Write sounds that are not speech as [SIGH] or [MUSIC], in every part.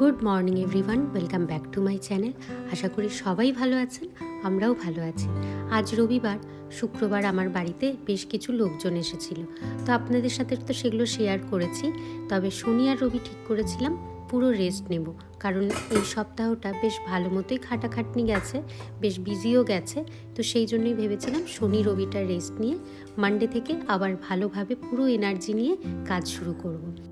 Good morning everyone welcome back to my channel আশা করি সবাই ভালো আছেন, আমরাও ভালো আছি। আজ রবিবার, শুক্রবার আমার বাড়িতে বেশ কিছু লোকজন এসেছিল। তো আপনাদের সাথে তো সেগুলো শেয়ার করেছি। তবে শনি আর রবি ঠিক করেছিলাম, পুরো রেস্ট নেব। কারণ এই সপ্তাহটা বেশ ভালো মতোই খাটাখাটনি গেছে, বেশ বিজিও গেছে। তো সেই জন্যই ভেবেছিলাম শনি রবিটা রেস্ট নিয়ে মানডে থেকে আবার ভালোভাবে পুরো এনার্জি নিয়ে কাজ শুরু করব।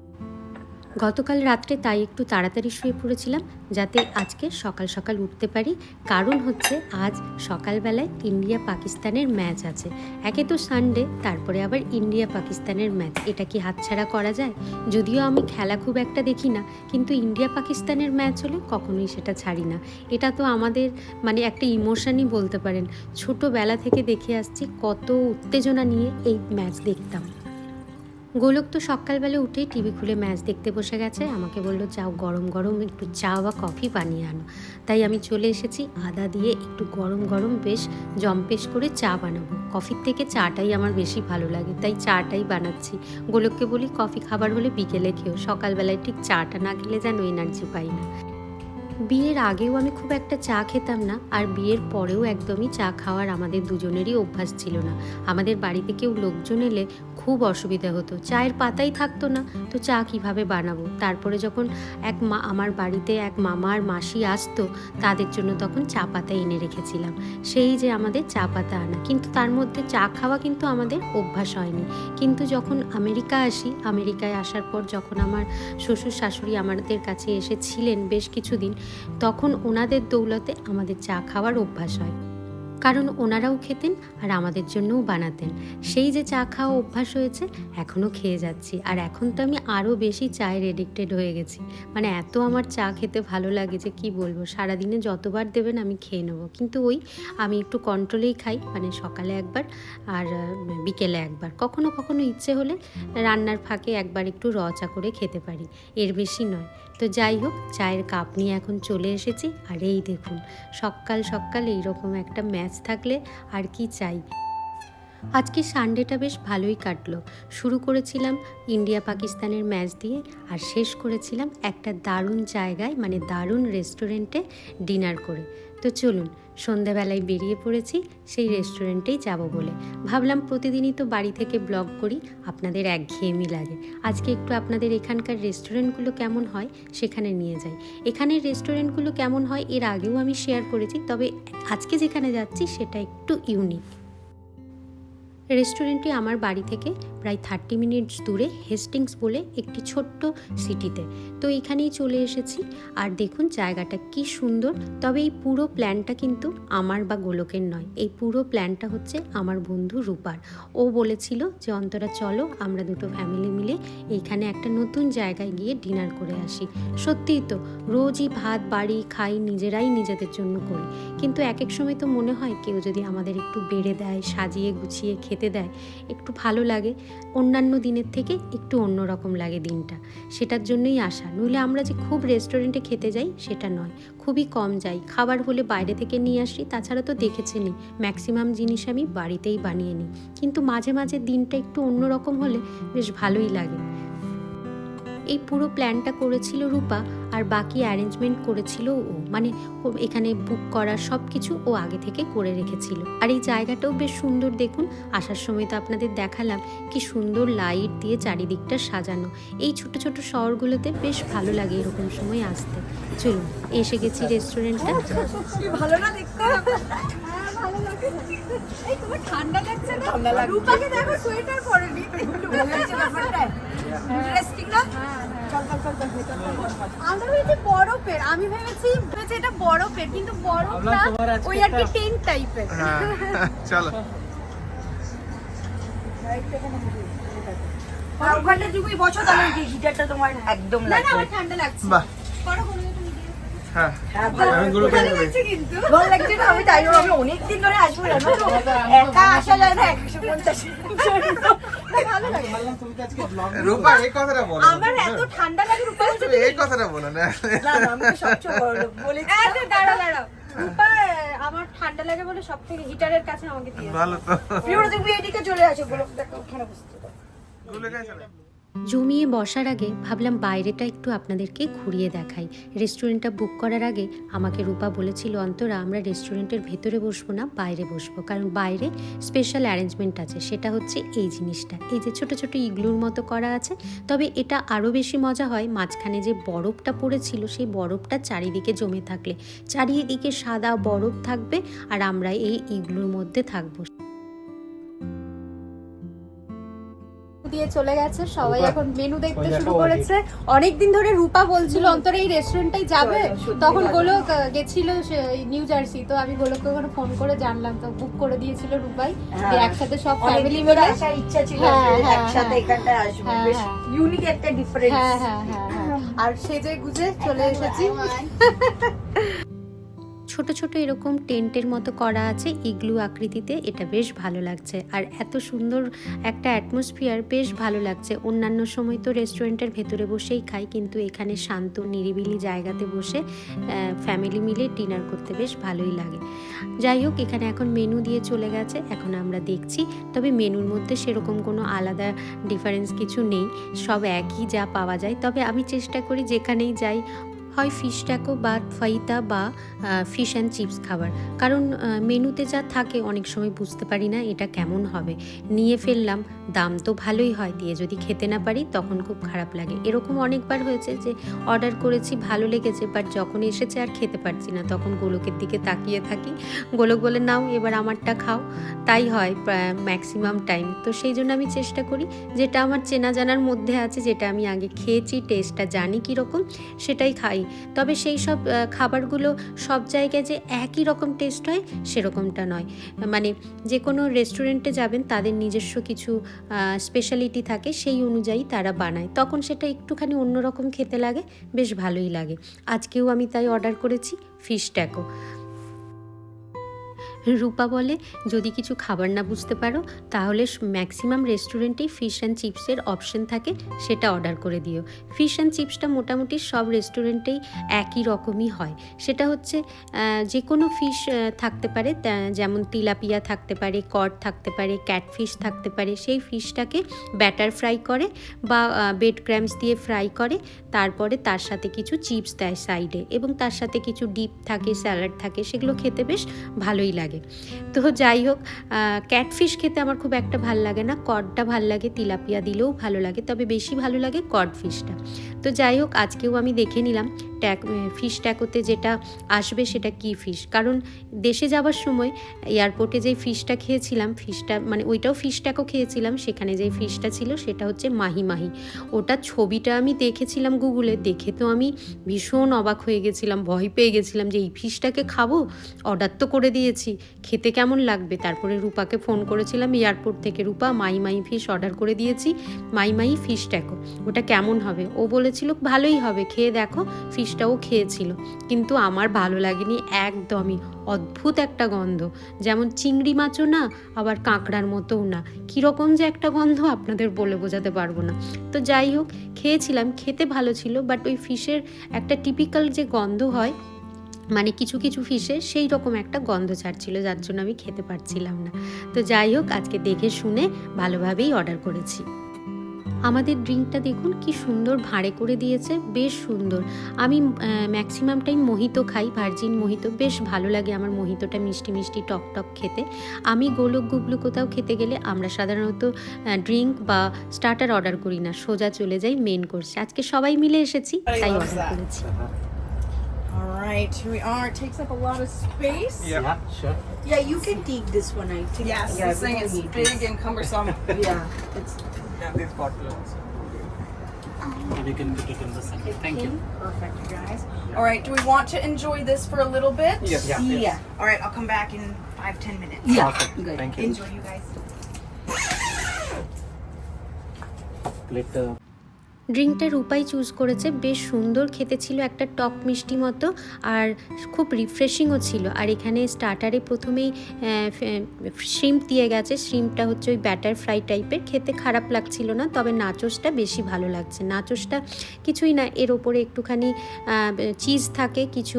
গতকাল রাত্রে তাই একটু তাড়াতাড়ি শুয়ে পড়েছিলাম যাতে আজকে সকাল সকাল উঠতে পারি। কারণ হচ্ছে আজ সকালবেলায় ইন্ডিয়া পাকিস্তানের ম্যাচ আছে। একে তো সানডে, তারপরে আবার ইন্ডিয়া পাকিস্তানের ম্যাচ। এটা কি হাতছাড়া করা যায়? যদিও আমি খেলা খুব একটা দেখি না, কিন্তু ইন্ডিয়া পাকিস্তানের ম্যাচ হলে কখনোই সেটা ছাড়ি না। এটা তো আমাদের মানে একটা ইমোশনই বলতে পারেন। ছোটোবেলা থেকে দেখে আসছি কত উত্তেজনা নিয়ে এই ম্যাচ দেখতাম। গোলক তো সকালবেলা উঠেই টিভি খুলে ম্যাচ দেখতে বসে গেছে। আমাকে বলল, যাও গরম গরম একটু চা বা কফি বানিয়ে আনো। তাই আমি চলে এসেছি, আদা দিয়ে একটু গরম গরম বেশ জম্পেশ করে চা বানাবো। কফির থেকে চাটাই আমার বেশি ভালো লাগে, তাই চাটাই বানাচ্ছি। গোলককে বলি, কফি খাবার হলে বিকেলে খেও, সকালবেলায় ঠিক চাটা না খেলে যেন এনার্জি পাই না। বিয়ের আগেও আমি খুব একটা চা খেতাম না, আর বিয়ের পরেও একদমই চা খাওয়ার আমাদের দুজনেরই অভ্যাস ছিল না। আমাদের বাড়িতে কেউ লোকজন এলে খুব অসুবিধা হতো। চায়ের পাতাই থাকতো না, তো চা কীভাবে বানাবো? তারপরে যখন এক মা, আমার বাড়িতে এক মামা আর মাসি আসতো, তাদের জন্য তখন চা পাতা এনে রেখেছিলাম। সেই যে আমাদের চা পাতা আনা। কিন্তু তার মধ্যে চা খাওয়া কিন্তু আমাদের অভ্যাস হয়নি। কিন্তু যখন আমেরিকা আসি, আমেরিকায় আসার পর যখন আমার শ্বশুর শাশুড়ি আমাদের কাছে এসেছিলেন বেশ কিছুদিন, তখন ওনাদের দৌলতে আমাদের চা খাওয়ার অভ্যাস হয়। কারণ ওনারাও খেতেন আর আমাদের জন্যও বানাতেন। সেই যে চা খাওয়া অভ্যাস হয়েছে, এখনও খেয়ে যাচ্ছি। আর এখন তো আমি আরও বেশি চায়ের এডিক্টেড হয়ে গেছি। মানে এত আমার চা খেতে ভালো লাগে যে কি বলব, সারাদিনে যতবার দেবেন আমি খেয়ে নেব। কিন্তু ওই আমি একটু কন্ট্রোলেই খাই মানে সকালে একবার আর বিকেলে একবার। কখনো কখনো ইচ্ছে হলে রান্নার ফাঁকে একবার একটু র চা করে খেতে পারি। এর বেশি নয়। তো যাই হোক, চায়ের কাপ নিয়ে এখন চলে এসেছি। আর এই দেখুন, সকাল সকাল এইরকম একটা ম্যাচ থাকলে আর কি চাই? আজকে সানডেটা বেশ ভালোই কাটলো। শুরু করেছিলাম ইন্ডিয়া পাকিস্তানের ম্যাচ দিয়ে আর শেষ করেছিলাম একটা দারুণ জায়গায় মানে দারুণ রেস্টুরেন্টে ডিনার করে। তো চলুন সন্ধ্যাবেলায় বেরিয়ে পড়েছি, সেই রেস্টুরেন্টেই যাব বলে। ভাবলাম প্রতিদিনই তো বাড়ি থেকে ব্লগ করি, আপনাদের একঘেয়েমি লাগে। আজকে একটু আপনাদের এখানকার রেস্টুরেন্টগুলো কেমন হয় সেখানে নিয়ে যাই। এখানের রেস্টুরেন্টগুলো কেমন হয় এর আগেও আমি শেয়ার করেছি, তবে আজকে যেখানে যাচ্ছি সেটা একটু ইউনিক রেস্টুরেন্টটি আমার বাড়ি থেকে প্রায় থার্টি মিনিটস দূরে হেস্টিংস বলে একটি ছোট্ট সিটিতে। তো এখানেই চলে এসেছি। আর দেখুন জায়গাটা কি সুন্দর। তবে এই পুরো প্ল্যানটা কিন্তু আমার বা গোলকের নয়। এই পুরো প্ল্যানটা হচ্ছে আমার বন্ধু রূপার। ও বলেছিল যে, অন্তরা, চলো আমরা দুটো ফ্যামিলি মিলে এইখানে একটা নতুন জায়গায় গিয়ে ডিনার করে আসি। সত্যিই তো, রোজই ভাত, বাড়ি, খাই নিজেরাই নিজেদের জন্য করি। কিন্তু এক এক সময় তো মনে হয় কেউ যদি আমাদের একটু বেড়ে দেয়, সাজিয়ে গুছিয়ে খেতে দেয়। একটু ভালো লাগে, অন্যান্য দিনের থেকে একটু অন্যরকম লাগে দিনটা। সেটার জন্যই আসা। নইলে আমরা যে খুব রেস্টুরেন্টে খেতে যাই, সেটা নয়। খুবই কম যাই। খাবার হলে বাইরে থেকে নিয়ে আসি, তাছাড়া তো দেখেছেনই ম্যাক্সিমাম জিনিস আমি বাড়িতেই বানিয়ে নিই। কিন্তু মাঝে মাঝে দিনটা একটু অন্যরকম হলে বেশ ভালোই লাগে। এই পুরো প্ল্যানটা করেছিল রূপা আর বাকি অ্যারেঞ্জমেন্ট করেছিল ও। মানে ও এখানে বুক করা সব কিছু ও আগে থেকে করে রেখেছিল। আর এই জায়গাটাও বেশ সুন্দর দেখুন। আসার সময় তো আপনাদের দেখালাম কি সুন্দর লাইট দিয়ে চারিদিকটা সাজানো। এই ছোট ছোট শহরগুলোতে বেশ ভালো লাগে এরকম সময় আসতে। চলুন এসে গেছি রেস্টুরেন্টটা ভালো না দেখতে। হ্যাঁ ভালো লাগে। এই তোমার ঠান্ডা লাগছে না? ঠান্ডা লাগছে। রূপাকে দেখো সোয়েটার পরেনি ইন্টারেস্টিং না চল চল চল চল আমরা ভেবেছি বরফের আমি ভেবেছি ভেবেছি এটা বরফের কিন্তু বরফ না ওই আর কি টেন্ট টাইপের হ্যাঁ চলো। ওখানটা তুমি বসো তাহলে যে তোমার একদম লাগবে না আমার ঠান্ডা লাগছে। বাহ। করো কোনো তুমি হ্যাঁ। হ্যাঁ ভালো আমি গুলো ভালো খেয়ে নেব। লাগছে কিন্তু। ভালো লাগছে না আমি তাই জন্য আমি অনেকদিন ধরে আসব একা আসা যায় না একশো পঞ্চাশ। রূপা এই কথাটা বলো আমার এত ঠান্ডা লাগে রূপা এই কথাটা বলো না। না না আমি সবচেয়ে বড় লোক দাঁড়া দাঁড়া রূপা আমার ঠান্ডা লাগে বলে সব থেকে হিটারের কাছে আমাকে দিয়ে ভালো তো। প্রিয় তুমি এদিকে চলে আসে বলো দেখো ওখানে চলে। জমিয়ে বসার আগে ভাবলাম বাইরেটা একটু আপনাদেরকে ঘুরিয়ে দেখাই। রেস্টুরেন্টটা বুক করার আগে আমাকে রূপা বলেছিল, অন্তরা, আমরা রেস্টুরেন্টের ভেতরে বসবো না, বাইরে বসবো। কারণ বাইরে স্পেশাল অ্যারেঞ্জমেন্ট আছে, সেটা হচ্ছে এই জিনিসটা। এই যে ছোট ছোট ইগলুর মতো করা আছে, তবে এটা আরও বেশি মজা হয় মাঝখানে যে বরফটা পড়েছিল, সেই বরফটা চারিদিকে জমে থাকলে। চারিদিকে সাদা বরফ থাকবে আর আমরা এই ইগলুর মধ্যে থাকব। দিয়ে চলে গেছে। সবাই এখন মেনু দেখতে শুরু করেছে। অনেকদিন ধরে রূপা বলছিল অন্তরে এই রেস্টুরেন্টটাই যাবে? তখন গোলক গেছিল সে- নিউ জার্সি তো আমি গোলককে ওখানে ফোন করে জানলাম তো বুক করে দিয়েছিল রূপাই যে একসাথে সব ফ্যামিলি মিলে ইচ্ছা ছিল হ্যাঁ, যে হ্যাঁ, একসাথে হ্যাঁ। এখানটায় আসব। হ্যাঁ, বেশ হ্যাঁ। ইউনিক একটা ডিফারেন্স হ্যাঁ হ্যাঁ হ্যাঁ হ্যাঁ। আর সেজে গুজে চলে এসেছি। [LAUGHS] ছোট ছোট এরকম টেন্টের মতো করা আছে ইগলু আকৃতিতে, এটা বেশ ভালো লাগছে। আর এত সুন্দর একটা অ্যাটমসফিয়ার বেশ ভালো লাগছে। অন্যান্য সময় তো রেস্টুরেন্টের ভেতরে বসেই খাই, কিন্তু এখানে শান্ত, নিরিবিলি জায়গাতে বসে ফ্যামিলি মিলে ডিনার করতে বেশ ভালোই লাগে। যাই হোক, এখানে এখন মেনু দিয়ে চলে গেছে, এখন আমরা দেখছি। তবে মেনুর মধ্যে সেরকম কোনো আলাদা ডিফারেন্স কিছু নেই, সব একই যা পাওয়া যায়। তবে আমি চেষ্টা করি যেখানেই যাই হয় ফিশ ট্যাকো বা ফাইতা বা ফিশ অ্যান্ড চিপস খাবার। কারণ মেনুতে যা থাকে অনেক সময় বুঝতে পারি না এটা কেমন হবে। নিয়ে ফেললাম, দাম তো ভালোই হয়, দিয়ে যদি খেতে না পারি তখন খুব খারাপ লাগে। এরকম অনেকবার হয়েছে যে অর্ডার করেছি, ভালো লেগেছে বাট যখন এসেছে আর খেতে পারছি না, তখন গোলকের দিকে তাকিয়ে থাকি। গোলক বলে, নাও, এবার আমারটা খাও। তাই হয় ম্যাক্সিমাম টাইম তো সেই জন্য আমি চেষ্টা করি, যেটা আমার চেনা জানার মধ্যে আছে, যেটা আমি আগে খেয়েছি টেস্টটা জানি কীরকম, সেটাই খাই। তবে সেই সব খাবারগুলো সব জায়গায় যে একই রকম টেস্ট হয়, সেরকমটা নয়। মানে যে কোনো রেস্টুরেন্টে যাবেন, তাদের নিজস্ব কিছু স্পেশালিটি থাকে, সেই অনুযায়ী তারা বানায়। তখন সেটা একটুখানি অন্যরকম খেতে লাগে, বেশ ভালোই লাগে। আজকেও আমি তাই অর্ডার করেছি ফিশ ট্যাকো রূপা বলে, যদি কিছু খাবার না বুঝতে পারো, তাহলে ম্যাক্সিমাম রেস্টুরেন্টেই ফিশ অ্যান্ড চিপসের অপশন থাকে, সেটা অর্ডার করে দিও। ফিশ অ্যান্ড চিপসটা মোটামুটি সব রেস্টুরেন্টেই একই রকমই হয়। সেটা হচ্ছে যে কোনো ফিশ থাকতে পারে যেমন তিলাপিয়া থাকতে পারে কড থাকতে পারে ক্যাটফিশ থাকতে পারে, সেই ফিশটাকে ব্যাটার ফ্রাই করে বা বেড ক্র্যাম্পস দিয়ে ফ্রাই করে, তারপরে তার সাথে কিছু চিপস দেয় সাইডে এবং তার সাথে কিছু ডিপ থাকে স্যালাড থাকে, সেগুলো খেতে বেশ ভালোই লাগে। তো যাই হোক ক্যাটফিশ খেতে আমার খুব একটা ভালো লাগে না। কডটা ভালো লাগে তিলাপিয়া দিলেও ভালো লাগে, তবে বেশি ভালো লাগে কড ফিশটা তো যাই হোক, আজকেও আমি দেখে নিলাম ট্যাক ফিশ ট্যাকোতে যেটা আসবে সেটা কি ফিশ কারণ দেশে যাওয়ার সময় এয়ারপোর্টে যেই ফিশটা খেয়েছিলাম ফিশটা মানে ওইটাও ফিশ ট্যাকো খেয়েছিলাম, সেখানে যেই ফিশটা ছিল সেটা হচ্ছে মাহি মাহি। ওটা ছবিটা আমি দেখেছিলাম গুগলে, দেখে তো আমি ভীষণ অবাক হয়ে গেছিলাম, ভয় পেয়ে গেছিলাম যে এই ফিশটাকে খাব? অর্ডার তো করে দিয়েছি। খেতে কেমন লাগবে? তারপরে রূপাকে ফোন করেছিলাম এয়ারপোর্ট থেকে রূপা, মাই মাই ফিশ অর্ডার করে দিয়েছি। মাই মাই ফিশ ট্যাকো ওটা কেমন হবে? ও বলেছিল, ভালোই হবে, খেয়ে দেখো ফিশটাও খেয়েছিল। কিন্তু আমার ভালো লাগেনি একদমই, অদ্ভুত একটা গন্ধ। যেমন চিংড়ি মাছও না, আবার কাঁকড়ার মতোও না। কীরকম যে একটা গন্ধ আপনাদের বলে বোঝাতে পারব না। তো যাই হোক, খেয়েছিলাম, খেতে ভালো ছিল বাট ওই ফিশের একটা টিপিক্যাল যে গন্ধ হয় মানে কিছু কিছু ফিশে সেই রকম একটা গন্ধ ছাড়ছিল, যার জন্য আমি খেতে পারছিলাম না। তো যাই হোক, আজকে দেখে শুনে ভালোভাবেই অর্ডার করেছি। আমাদের ড্রিঙ্কটা দেখুন কি সুন্দর ভাঁড়ে করে দিয়েছে, বেশ সুন্দর। আমি ম্যাক্সিমাম টাইম মোহিত খাই ভার্জিন মোহিত। বেশ ভালো লাগে আমার মোহিতটা মিষ্টি মিষ্টি টক টক খেতে। আমি গোলক গুবলু কোথাও খেতে গেলে আমরা সাধারণত ড্রিঙ্ক বা স্টার্টার অর্ডার করি না, সোজা চলে যাই মেন কোর্সে আজকে সবাই মিলে এসেছি, তাই অর্ডার করেছি। All right, here we are. It takes up a lot of space. Yeah. Yeah, sure. Yeah, you can take this one. I think. Yes, yeah, this thing we is don't need big and cumbersome. [LAUGHS] Yeah, it's Yeah, this bottle also. And you can put it in the center. Thank you. perfect, you guys. All right, do we want to enjoy this for a little bit? Yes. Yeah. Yeah. All right, I'll come back in five ten minutes. Perfect. Good. Thank you. Enjoy, you guys. Glitter. ড্রিঙ্কটা রূপাই choose করেছে, বেশ সুন্দর খেতে ছিল, একটা টক মিষ্টি মতো, আর খুব রিফ্রেশিংও ছিল। আর এখানে স্টার্টারে প্রথমেই শ্রিম্প দিয়ে গেছে শ্রিম্পটা হচ্ছে ওই ব্যাটার ফ্রাই টাইপের খেতে খারাপ লাগছিল না, তবে নাচোসটা বেশি ভালো লাগছে। নাচোসটা কিছুই না, এর ওপরে একটুখানি চিজ থাকে, কিছু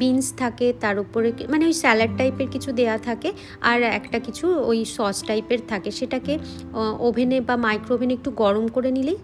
বিনস থাকে, তার উপরে মানে ওই স্যালাড টাইপের কিছু দেয়া থাকে, আর একটা কিছু ওই সস টাইপের থাকে। সেটাকে ওভেনে বা মাইক্রো ওভেনে একটু গরম করে নিলেই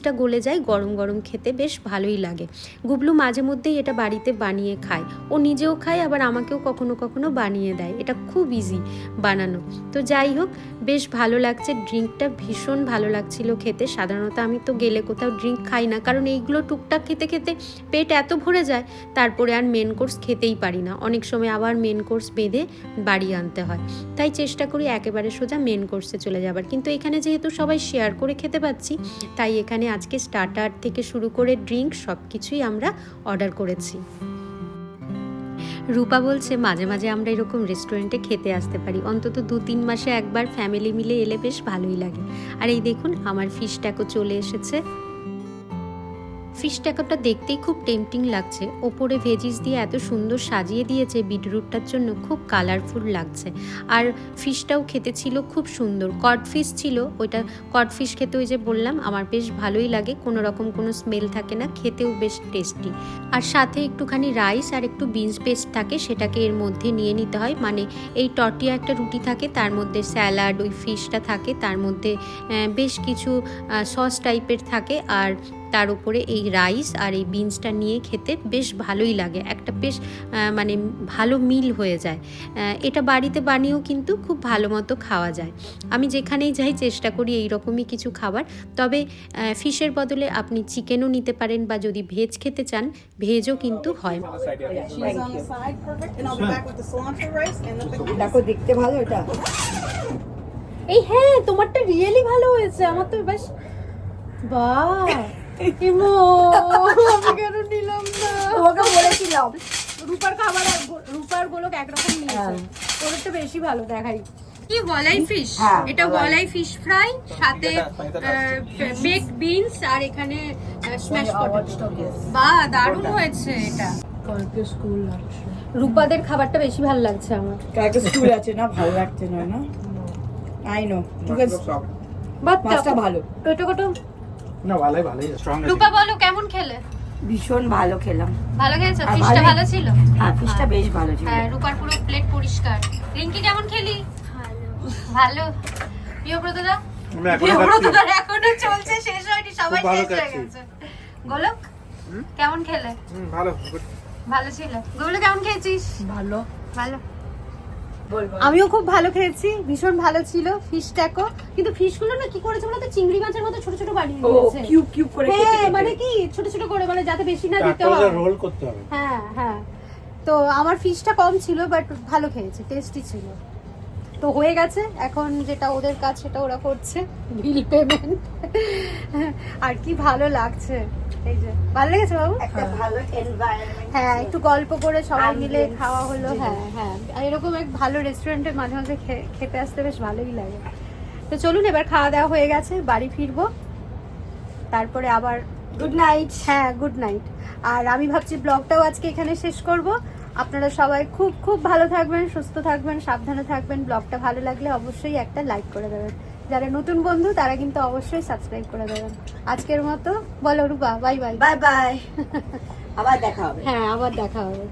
চিজটা গলে যায়, গরম গরম খেতে বেশ ভালোই লাগে। গুবলু মাঝে মধ্যেই এটা বাড়িতে বানিয়ে খায়। ও নিজেও খায়, আবার আমাকেও কখনো কখনো বানিয়ে দেয়। এটা খুব ইজি বানানো। তো যাই হোক, বেশ ভালো লাগছে। ড্রিঙ্কটা ভীষণ ভালো লাগছিল খেতে। সাধারণত আমি তো গেলে কোথাও ড্রিঙ্ক খাই না। কারণ এইগুলো টুকটাক খেতে খেতে পেট এত ভরে যায়, তারপরে আর মেন কোর্স খেতেই পারি না। অনেক সময় আবার মেন কোর্স বেঁধে বাড়ি আনতে হয়। তাই চেষ্টা করি একেবারে সোজা মেন কোর্সে চলে যাবার। কিন্তু এখানে যেহেতু সবাই শেয়ার করে খেতে পাচ্ছি, তাই এখানে আজকে স্টার্টার থেকে শুরু করে ড্রিঙ্ক সব কিছুই আমরা অর্ডার করেছি। রূপা বলছে, মাঝে মাঝে আমরা এরকম রেস্টুরেন্টে খেতে আসতে পারি। অন্তত দু তিন মাসে একবার ফ্যামিলি মিলে এলে বেশ ভালোই লাগে। আর এই দেখুন, আমার ফিশ ট্যাকো চলে এসেছে। ফিশ ট্যাকোটা দেখতেই খুব টেম্পটিং লাগছে। ওপরে ভেজিস দিয়ে এত সুন্দর সাজিয়ে দিয়েছে বিটরুটটার জন্য, খুব কালারফুল লাগছে। আর ফিশটাও খেতে ছিল খুব সুন্দর। কড ফিশ ছিল, ওইটা কড ফিশ খেতে ওই যে বললাম, আমার বেশ ভালোই লাগে, কোনো রকম কোনো স্মেল থাকে না, খেতেও বেশ টেস্টি আর সাথে একটুখানি রাইস আর একটু বিনস পেস্ট থাকে, সেটাকে এর মধ্যে নিয়ে নিতে হয়। মানে এই টটিয়া একটা রুটি থাকে, তার মধ্যে স্যালাড ওই ফিশটা থাকে, তার মধ্যে বেশ কিছু সস টাইপের থাকে। আর তার উপরে এই রাইস আর এই বিনসটা নিয়ে খেতে বেশ ভালোই লাগে। একটা বেশ মানে ভালো মিল হয়ে যায়। এটা বাড়িতে বানিয়েও কিন্তু খুব ভালো মতো খাওয়া যায়। আমি যেখানেই যাই চেষ্টা করি এই রকমই কিছু খাবার। তবে ফিশের বদলে আপনি চিকেনও নিতে পারেন বা যদি ভেজ খেতে চান ভেজও কিন্তু হয়. দেখো দেখতে ভালো এটা। এই হ্যাঁ তোমারটা রিয়েলি ভালো হয়েছে। আমার তো বেশ বাহ। আমি কেন নিলাম না? তোমাকে বলেছিলাম রূপার খাবার আর রূপার গোলক একরকম নিয়েছে। ওদের তো বেশি ভালো দেখাই। কি বলাই ফিশ হ্যাঁ, এটা বলাই। বলাই ফিশ ফ্রাই সাথে বেক বিনস আর এখানে স্ম্যাশ পটেটো বাহ দারুণ হয়েছে এটা। রূপাদের খাবারটা বেশি ভালো লাগছে আমার। কালকে স্কুল আছে না ভালো লাগছে না না? আই নো ঠিক আছে ভালো। কটো No, ভালোই ভালোই strong আছে। রূপা বলো কেমন খেলে? ভীষণ ভালো খেলাম। ভালো খেয়েছো ফিশটা ভালো ছিল? হ্যাঁ ফিশটা বেশ ভালো ছিল। হ্যাঁ রূপার পুরো প্লেট পরিষ্কার। রিঙ্কি কেমন খেলি? ভালো। প্রিয়ব্রতদা? আমি প্রিয়ব্রতদার এখনও চলছে শেষ হয়নি সবাই খুব ভালো শেষ হয়ে গেছে। গোলক কেমন খেলে? ভালো ভালো ছিল। গোলক কেমন খেয়েছিস? ভালো। ভালো। আমিও খুব ভালো খেয়েছি ভীষণ ভালো ছিল ফিশ ট্যাকো কিন্তু ফিশগুলো না কি করেছে বলতো? চিংড়ি মাছের মতো ছোট ছোট বানিয়ে দিয়েছে কিউব কিউব করে হ্যাঁ মানে কি? ছোট ছোট করে মানে যাতে বেশি না দিতে হয়। রোল করতে হবে। হ্যাঁ হ্যাঁ। তো আমার ফিশটা কম ছিল বাট ভালো খেয়েছি টেস্টি ছিল। তো হয়ে গেছে। এখন যেটা ওদের কাজ সেটা ওরা করছে। বিল পেমেন্ট আর কি ভালো লাগছে। এই যে ভালো লেগেছে বাবু? একটা ভালো এনভায়রনমেন্ট হ্যাঁ একটু গল্প করে সবাই মিলে খাওয়া হলো। হ্যাঁ হ্যাঁ। এরকম এক ভালো রেস্টুরেন্টে মাঝে মাঝে খেতে আসতে বেশ ভালোই লাগে। তো চলুন এবার খাওয়া দাওয়া হয়ে গেছে বাড়ি ফিরবো। তারপরে আবার গুড নাইট হ্যাঁ গুড নাইট আর আমি ভাবছি ব্লগটাও আজকে এখানে শেষ করব। আপনারা সবাই খুব খুব ভালো থাকবেন সুস্থ থাকবেন সাবধানে থাকবেন। ব্লগটা ভালো লাগলে অবশ্যই একটা লাইক করে দেবেন। যারা নতুন বন্ধু তারা কিন্তু অবশ্যই সাবস্ক্রাইব করে দেবেন। আজকের মতো বলো Rupa bye bye bye bye আবার দেখা হবে। হ্যাঁ আবার দেখা হবে।